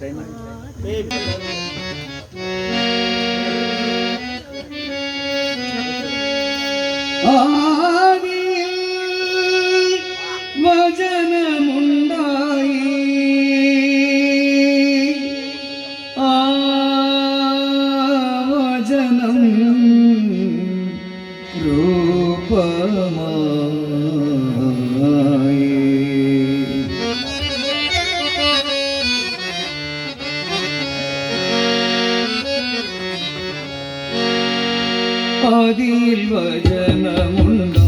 ആദിയിൽ ആദിയിൽ വചനമുണ്ടായി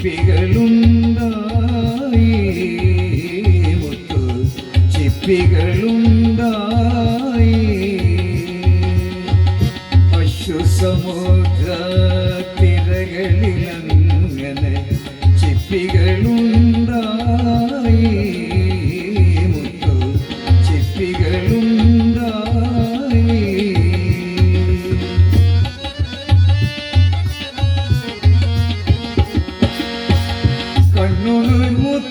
ചിപ്പികളുണ്ടായി മുത്തു ചിപ്പികളുണ്ടായി.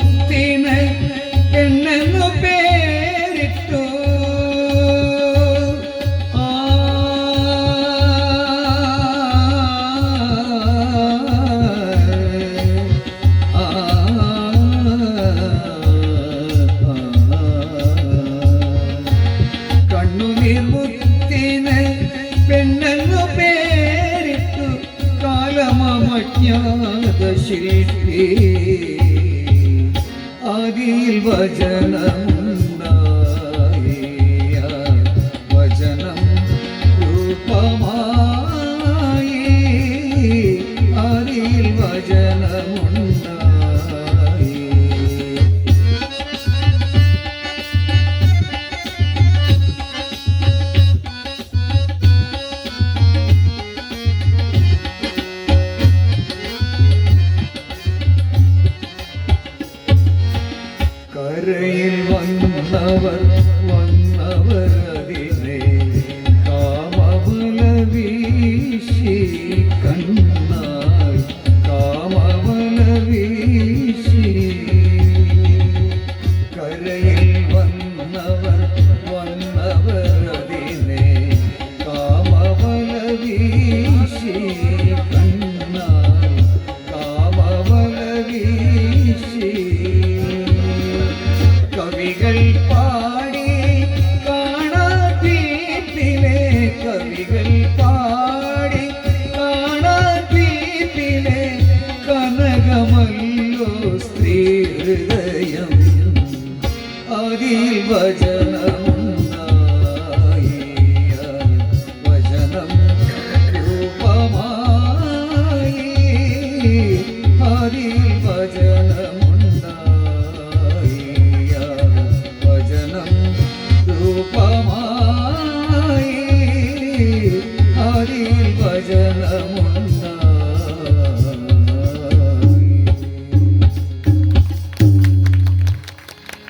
മുത്തിന് എന്നെന്നു പേരിട്ടു. കണ്ണുനീർ മുത്തിന് പെണ്ണെന്നു പേരിട്ടു. കാലമജ്ഞാത ശില്പി. ആദിയിൽ വന്നവർ അതിനെ കാമവല വീശി കണ്ണായി കാമവല വീശി വന്നവർ അതിനെ കാമവല വീശി കണ്ണായി കാമവല വീശി കവികൾ الخجل من